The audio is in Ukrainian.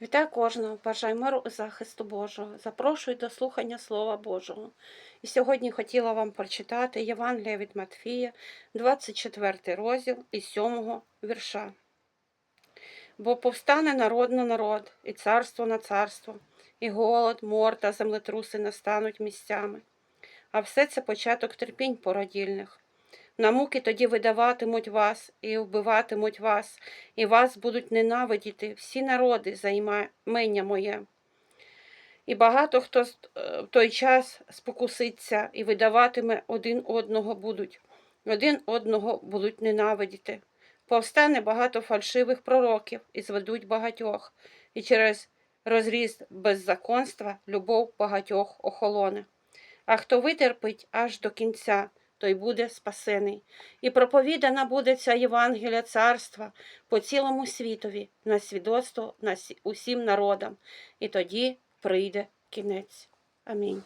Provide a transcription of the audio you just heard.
Вітаю кожного, бажаю миру і захисту Божого. Запрошую до слухання Слова Божого. І сьогодні хотіла вам прочитати Євангелія від Матфія, 24 розділ із 7 вірша. Бо повстане народ на народ, і царство на царство, і голод, мор та землетруси настануть місцями. А все це початок терпінь породільних. На муки тоді видаватимуть вас і вбиватимуть вас, і вас будуть ненавидіти всі народи за імення моє. І багато хто е, в той час спокуситься і видаватиме один одного будуть, один одного будуть ненавидіти. Повстане багато фальшивих пророків і зведуть багатьох, і через розріз беззаконства любов багатьох охолоне. А хто витерпить аж до кінця, той буде спасений. І проповідана буде ця Євангелія царства по цілому світові на свідоцтво усім народам, і тоді прийде кінець. Амінь.